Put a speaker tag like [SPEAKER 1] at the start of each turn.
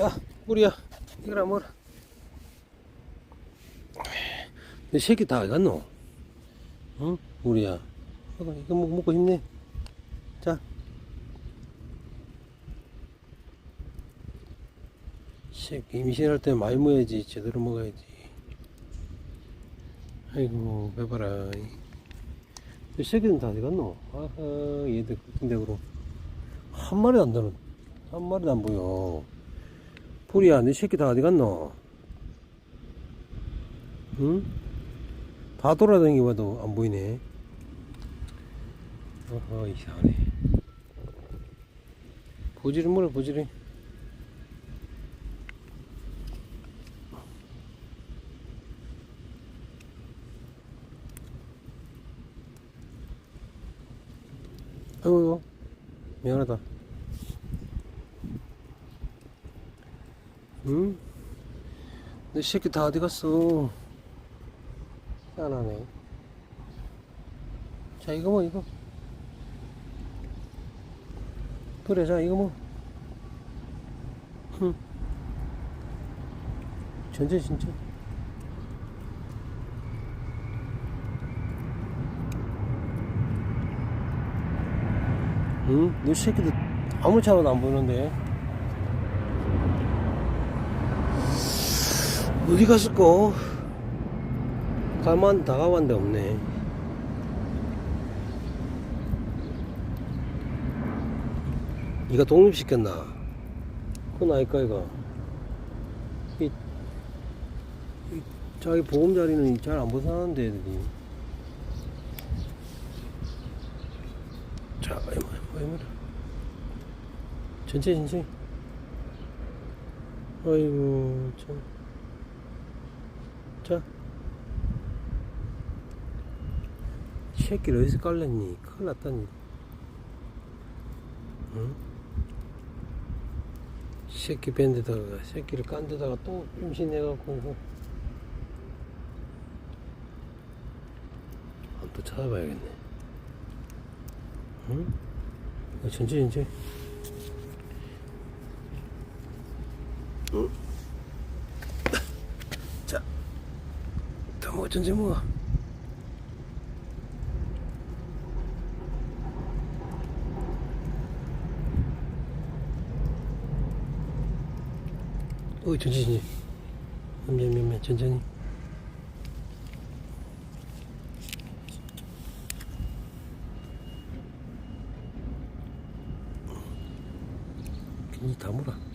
[SPEAKER 1] 야, 우리야. 이거라 뭐라. 내 새끼 다 어디 갔노? 응? 우리야. 이거, 이거 먹, 먹고 힘내. 자. 새끼 임신할 때 많이 먹어야지. 제대로 먹어야지. 아이고, 배봐라. 이 새끼는 다 어디 갔노? 아하, 얘들 같은데, 그럼. 한 마리도 안 되는, 한 마리도 안 보여. 풀이야, 네 새끼 다 어디 갔노? 응? 다 돌아다니봐도 안 보이네. 어허, 이상하네. 보지를 뭐라, 보지를. 아이고, 미안하다. 응? 내 새끼 다 어디 갔어? 희한하네. 자, 이거 뭐, 이거. 그래, 자, 이거 뭐. 응. 전체, 진짜. 응? 너 새끼들 아무 차로도 안 보이는데. 어디 갔을까? 가만 다 가봤는데 없네. 이가 독립시켰나? 그건 아닐까, 이가. 이, 이 자기 보금자리는 잘 안 벗어나는데, 애들이. 자, 얼마, 얼마라. 전체, 전체. 아이고, 참. 자. 새끼를 어디서 깔랬니? 큰일 났다니. 응? 새끼 뺀 데다가, 새끼를 깐 데다가 또 임신해갖고. 또 찾아봐야겠네. 응? 어, 천천히, 천천히. 응? 자, 더 먹 어, 천천히 먹어. 어, 천천히. 몇몇 몇몇 천천히. 괜히 다 물어.